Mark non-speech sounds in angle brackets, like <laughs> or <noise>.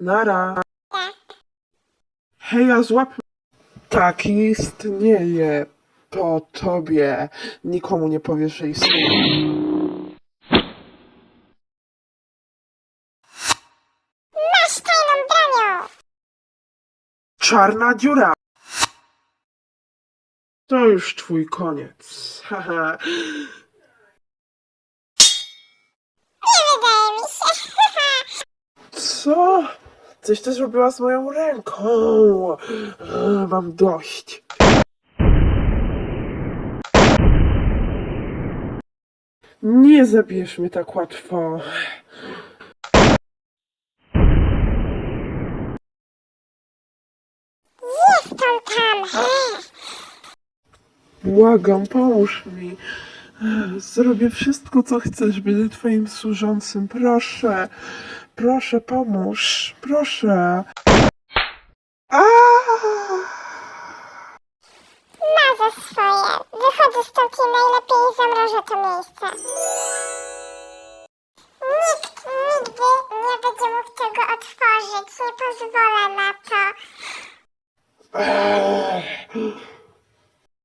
Nara. Tak. Hej, a złap... Tak istnieje. Po tobie. Nikomu nie powiesz, że istnieje. Masz tajną bronią! Czarna dziura. To już twój koniec. Haha. <laughs> Nie wydaje mi się. Co? Coś ty zrobiła z moją ręką. Mam dość. Nie zabijesz mnie tak łatwo. Jest on tam! Błagam, pomóż mi. Zrobię wszystko, co chcesz. Będę twoim służącym. Proszę. Proszę, pomóż. Proszę. Ma za swoje. Wychodzę stąd i najlepiej zamrożę to miejsce. Nikt nigdy nie będzie mógł tego otworzyć. Nie pozwolę na to.